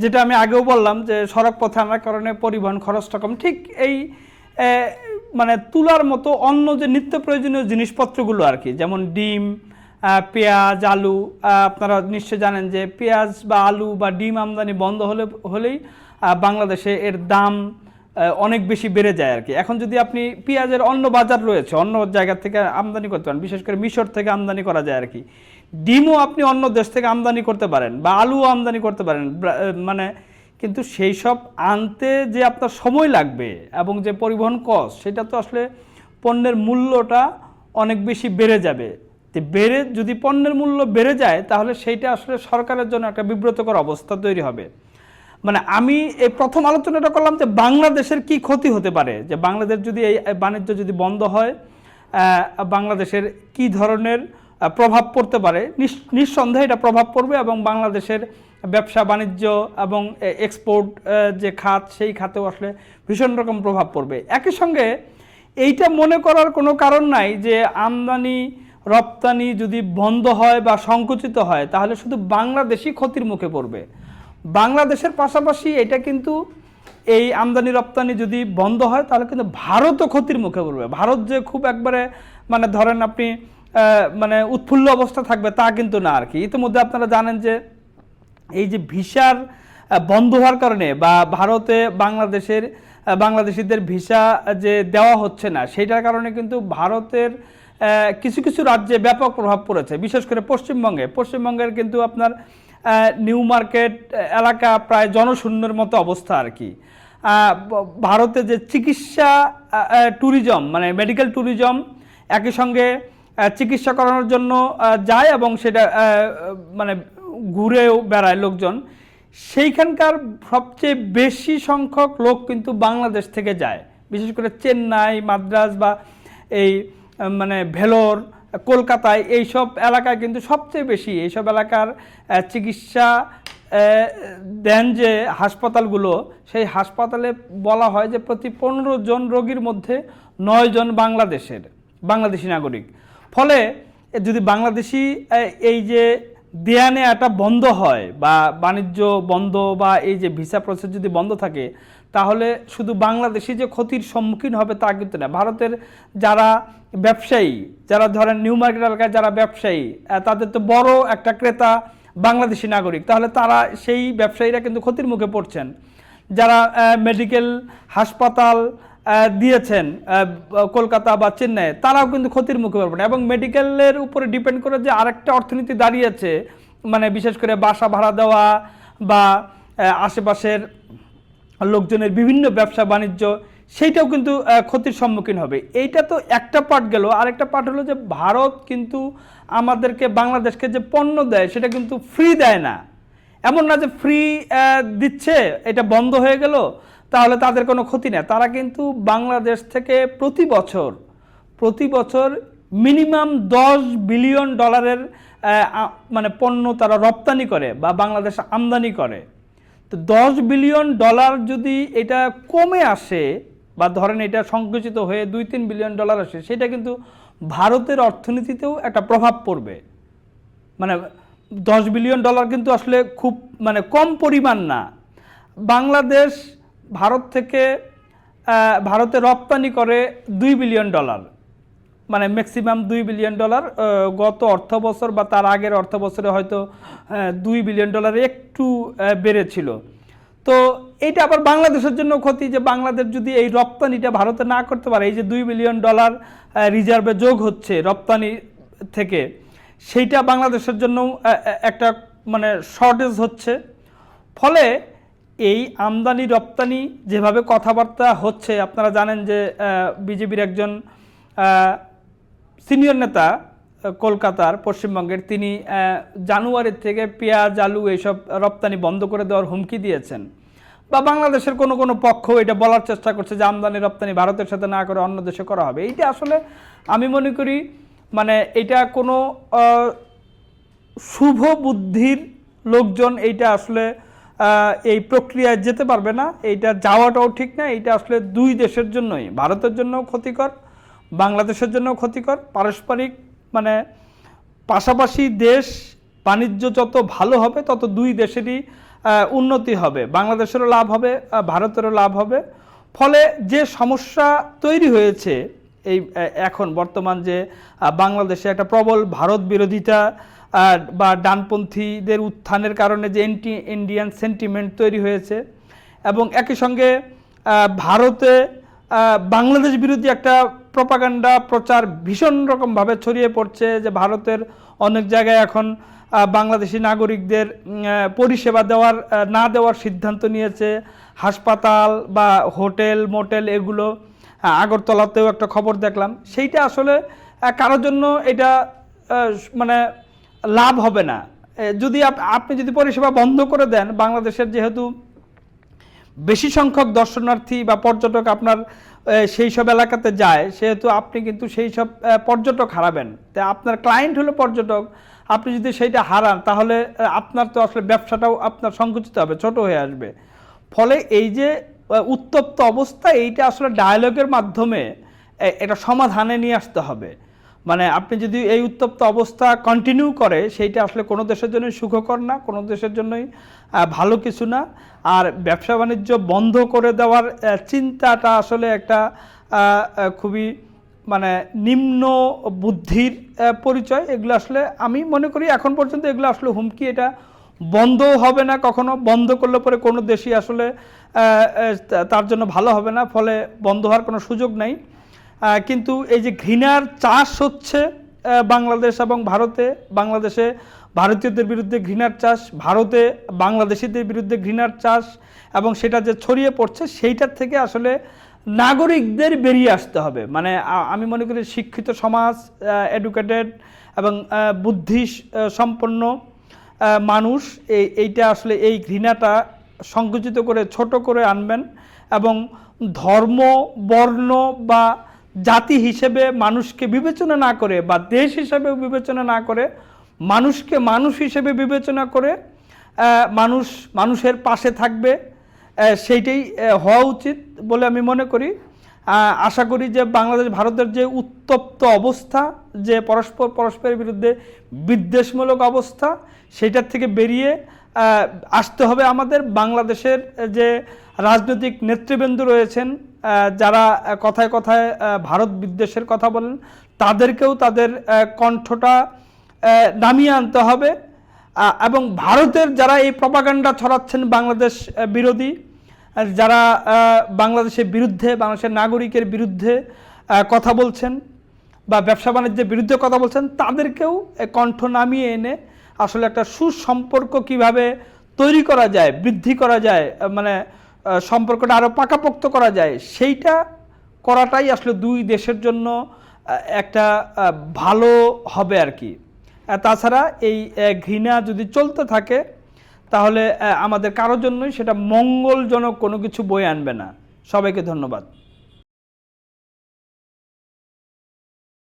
যেটা আমি আগেও বললাম যে সড়ক পথে আনার কারণে পরিবহন খরচটা কম। ঠিক এই মানে তুলার মতো অন্য যে নিত্য প্রয়োজনীয় জিনিসপত্রগুলো আর কি, যেমন ডিম পেঁয়াজ, আলু আপনারা নিশ্চয় জানেন যে পেঁয়াজ বা আলু বা ডিম আমদানি বন্ধ হলে, হলেই বাংলাদেশে এর দাম অনেক বেশি বেড়ে যায় আর কি। এখন যদি আপনি পেঁয়াজের অন্য বাজার রয়েছে, অন্য জায়গা থেকে আমদানি করতে পারেন, বিশেষ করে মিশর থেকে আমদানি করা যায় আর কি। ডিমও আপনি অন্য দেশ থেকে আমদানি করতে পারেন বা আলুও আমদানি করতে পারেন। মানে কিন্তু সেই সব আনতে যে আপনার সময় লাগবে এবং যে পরিবহন কস্ট সেটা তো আসলে পণ্যের মূল্যটা অনেক বেশি বেড়ে যাবে। তো বেড়ে, যদি পণ্যের মূল্য বেড়ে যায়, তাহলে সেইটা আসলে সরকারের জন্য একটা বিব্রতকর অবস্থা তৈরি হবে। মানে আমি এই প্রথম আলোচনাটা করলাম যে বাংলাদেশের কি ক্ষতি হতে পারে, যে বাংলাদেশ যদি এই বাণিজ্য যদি বন্ধ হয় বাংলাদেশের কি ধরনের প্রভাব পড়তে পারে। নিঃসন্দেহে এটা প্রভাব পড়বে এবং বাংলাদেশের ব্যবসা, বাণিজ্য এবং এক্সপোর্ট যে খাত, সেই খাতেও আসলে ভীষণ রকম প্রভাব পড়বে। একই সঙ্গে এইটা মনে করার কোনো কারণ নাই যে আমদানি, রপ্তানি যদি বন্ধ হয় বা সংকুচিত হয়, তাহলে শুধু বাংলাদেশই ক্ষতির মুখে পড়বে। বাংলাদেশের পাশাপাশি এটা কিন্তু এই আমদানি, রপ্তানি যদি বন্ধ হয়, তাহলে কিন্তু ভারতও ক্ষতির মুখে পড়বে। ভারত যে খুব একবারে মানে ধরেন আপনি মানে উৎফুল্ল অবস্থা থাকবে তা কিন্তু না আর কি ইতিমধ্যে আপনারা জানেন যে এই যে ভিসার বন্ধ হওয়ার কারণে বা ভারতে বাংলাদেশের বাংলাদেশিদের ভিসা যে দেওয়া হচ্ছে না সেটার কারণে কিন্তু ভারতের কিছু কিছু রাজ্যে ব্যাপক প্রভাব পড়েছে। বিশেষ করে পশ্চিমবঙ্গে। পশ্চিমবঙ্গের কিন্তু আপনার নিউ মার্কেট এলাকা প্রায় জনশূন্যের মতো অবস্থা আর কি ভারতে যে চিকিৎসা ট্যুরিজম মানে মেডিকেল ট্যুরিজম, একই সঙ্গে চিকিৎসা করানোর জন্য যায় এবং সেটা মানে ঘুরেও বেড়ায় লোকজন। সেইখানকার সবচেয়ে বেশি সংখ্যক লোক কিন্তু বাংলাদেশ থেকে যায়। বিশেষ করে চেন্নাই, মাদ্রাজ বা এই মানে ভেলোর, কলকাতায় এইসব এলাকায় কিন্তু সবচেয়ে বেশি। এইসব এলাকার চিকিৎসা দেন যে হাসপাতালগুলো, সেই হাসপাতালে বলা হয় যে প্রতি পনেরো জন রোগীর মধ্যে নয় জন বাংলাদেশের, বাংলাদেশি নাগরিক। ফলে যদি বাংলাদেশি এই যে দেয়া নেওয়াটা বন্ধ হয় বা বাণিজ্য বন্ধ বা এই যে ভিসা প্রসেস যদি বন্ধ থাকে, তাহলে শুধু বাংলাদেশি যে ক্ষতির সম্মুখীন হবে তা কিন্তু না। ভারতের যারা ব্যবসায়ী, যারা ধরেন নিউ মার্কেট এলাকায় যারা ব্যবসায়ী তাদের তো বড় একটা ক্রেতা বাংলাদেশি নাগরিক, তাহলে তারা সেই ব্যবসায়ীরা কিন্তু ক্ষতির মুখে পড়ছেন। যারা মেডিকেল হাসপাতাল দিয়েছেন কলকাতা বা চেন্নাই, তারাও কিন্তু ক্ষতির মুখে পড়বেন। এবং মেডিকেলের উপরে ডিপেন্ড করে যে আরেকটা অর্থনীতি দাঁড়িয়েছে মানে বিশেষ করে বাসা ভাড়া দেওয়া বা আশেপাশের লোকজনের বিভিন্ন ব্যবসা বাণিজ্য, সেইটাও কিন্তু ক্ষতির সম্মুখীন হবে। এইটা তো একটা পার্ট গেল। আরেকটা পার্ট হলো যে ভারত কিন্তু আমাদেরকে, বাংলাদেশকে যে পণ্য দেয়, সেটা কিন্তু ফ্রি দেয় না। এমন না যে ফ্রি দিচ্ছে, এটা বন্ধ হয়ে গেল তাহলে তাদের কোনো ক্ষতি নেই। তারা কিন্তু বাংলাদেশ থেকে প্রতি বছর প্রতি বছর মিনিমাম দশ বিলিয়ন ডলারের মানে পণ্য তারা রপ্তানি করে বা বাংলাদেশ আমদানি করে। তো দশ বিলিয়ন ডলার যদি এটা কমে আসে বা ধরেন এটা সংকুচিত হয়ে দুই তিন বিলিয়ন ডলার আসে, সেটা কিন্তু ভারতের অর্থনীতিতেও একটা প্রভাব পড়বে। মানে দশ বিলিয়ন ডলার কিন্তু আসলে খুব মানে কম পরিমাণ না। বাংলাদেশ ভারত থেকে ভারতে রপ্তানি করে দুই বিলিয়ন ডলার। মানে ম্যাক্সিমাম দুই বিলিয়ন ডলার গত অর্থ বছর বা তার আগের অর্থ বছরে হয়তো দুই বিলিয়ন ডলার একটু বেড়েছিল। তো এইটা আবার বাংলাদেশের জন্য ক্ষতি যে বাংলাদেশ যদি এই রপ্তানিটা ভারতে না করতে পারে, এই যে দুই বিলিয়ন ডলার রিজার্ভে যোগ হচ্ছে রপ্তানি থেকে, সেইটা বাংলাদেশের জন্য একটা মানে শর্টেজ হচ্ছে। ফলে এই আমদানি রপ্তানি যেভাবে কথাবার্তা হচ্ছে, আপনারা জানেন যে বিজেপির একজন সিনিয়র নেতা কলকাতার পশ্চিমবঙ্গের, তিনি জানুয়ারির থেকে পেঁয়াজ, আলু এইসব রপ্তানি বন্ধ করে দেওয়ার হুমকি দিয়েছেন। বা বাংলাদেশের কোনো কোনো পক্ষ এটা বলার চেষ্টা করছে যে, আমদানি রপ্তানি ভারতের সাথে না করে অন্য দেশে করা হবে। এইটা আসলে আমি মনে করি মানে এটা কোনো শুভ বুদ্ধির লোকজন এইটা আসলে এই প্রক্রিয়ায় যেতে পারবে না। এইটা যাওয়াটাও ঠিক না। এইটা আসলে দুই দেশের জন্যই। ভারতের জন্যও ক্ষতিকর, বাংলাদেশের জন্য ক্ষতিকর। পারস্পরিক মানে পাশাপাশি দেশ বাণিজ্য যত ভালো হবে, তত দুই দেশেরই উন্নতি হবে। বাংলাদেশেরও লাভ হবে ভারতেরও লাভ হবে। ফলে যে সমস্যা তৈরি হয়েছে, এই এখন বর্তমান যে বাংলাদেশে একটা প্রবল ভারত বিরোধিতা বা ডানপন্থীদের উত্থানের কারণে যে এন্টি ইন্ডিয়ান সেন্টিমেন্ট তৈরি হয়েছে এবং একই সঙ্গে ভারতে বাংলাদেশ বিরোধী একটা প্রপাগান্ডা প্রচার ভীষণ রকমভাবে ছড়িয়ে পড়ছে যে ভারতের অনেক জায়গায় এখন বাংলাদেশি নাগরিকদের পরিষেবা দেওয়ার না দেওয়ার সিদ্ধান্ত নিয়েছে। হাসপাতাল বা হোটেল, মোটেল এগুলো আগরতলাতেও একটা খবর দেখলাম। সেইটা আসলে কারোর জন্য এটা মানে লাভ হবে না। যদি আপনি যদি পরিষেবা বন্ধ করে দেন, বাংলাদেশের যেহেতু বেশি সংখ্যক দর্শনার্থী বা পর্যটক আপনার সেই সব এলাকাতে যায়, সেহেতু আপনি কিন্তু সেই সব পর্যটক হারাবেন। তাই আপনার ক্লায়েন্ট হলো পর্যটক, আপনি যদি সেইটা হারান, তাহলে আপনার তো আসলে ব্যবসাটাও আপনার সংকুচিত হবে, ছোট হয়ে আসবে। ফলে এই যে উত্তপ্ত অবস্থা, এইটা আসলে ডায়ালগের মাধ্যমে এটা সমাধানে নিয়ে আসতে হবে। মানে আপনি যদি এই উত্তপ্ত অবস্থা কন্টিনিউ করে, সেইটা আসলে কোনো দেশের জন্যই সুখকর না, কোনো দেশের জন্যই ভালো কিছু না। আর ব্যবসা বাণিজ্য বন্ধ করে দেওয়ার চিন্তাটা আসলে একটা খুবই মানে নিম্ন বুদ্ধির পরিচয়। এগুলো আসলে আমি মনে করি এখন পর্যন্ত এগুলো আসলে হুমকি। এটা বন্ধও হবে না কখনো। বন্ধ করলে পরে কোনো দেশই আসলে তার জন্য ভালো হবে না। ফলে বন্ধ হওয়ার কোনো সুযোগ নাই। কিন্তু এই যে ঘৃণার চাষ হচ্ছে বাংলাদেশ এবং ভারতে, বাংলাদেশে ভারতীয়দের বিরুদ্ধে ঘৃণার চাষ, ভারতে বাংলাদেশিদের বিরুদ্ধে ঘৃণার চাষ, এবং সেটা যে ছড়িয়ে পড়ছে, সেইটার থেকে আসলে নাগরিকদের বেরিয়ে আসতে হবে। মানে আমি মনে করি শিক্ষিত সমাজ এডুকেটেড এবং বুদ্ধি সম্পন্ন মানুষ এই এইটা আসলে এই ঘৃণাটা সংকুচিত করে, ছোট করে আনবেন এবং ধর্ম, বর্ণ বা জাতি হিসেবে মানুষকে বিবেচনা না করে বা দেশ হিসেবে বিবেচনা না করে, মানুষকে মানুষ হিসেবে বিবেচনা করে মানুষ মানুষের পাশে থাকবে সেইটাই হওয়া উচিত বলে আমি মনে করি। আশা করি যে বাংলাদেশ, ভারতের যে উত্তপ্ত অবস্থা, যে পরস্পর, পরস্পরের বিরুদ্ধে বিদ্বেষমূলক অবস্থা, সেটার থেকে বেরিয়ে আসতে হবে আমাদের বাংলাদেশের যে রাজনৈতিক নেতৃবৃন্দ রয়েছেন যারা কথায় কথায় ভারত বিদ্বেষের কথা বলেন, তাদেরকেও তাদের কণ্ঠটা নামিয়ে আনতে হবে। এবং ভারতের যারা এই প্রপাগান্ডা ছড়াচ্ছেন বাংলাদেশ বিরোধী যারা বাংলাদেশের বিরুদ্ধে, বাংলাদেশের নাগরিকের বিরুদ্ধে কথা বলছেন বা ব্যবসা বাণিজ্যের বিরুদ্ধে কথা বলছেন, তাদেরকেও কণ্ঠ নামিয়ে এনে আসলে একটা সুসম্পর্ক কীভাবে তৈরি করা যায়, বৃদ্ধি করা যায় মানে সম্পর্কটা আরও পাকাপোক্ত করা যায়, সেইটা করাটাই আসলে দুই দেশের জন্য একটা ভালো হবে আর কি। তাছাড়া এই ঘৃণা যদি চলতে থাকে, তাহলে আমাদের কারোর জন্যই সেটা মঙ্গলজনক কোনো কিছু বয়ে আনবে না। সবাইকে ধন্যবাদ।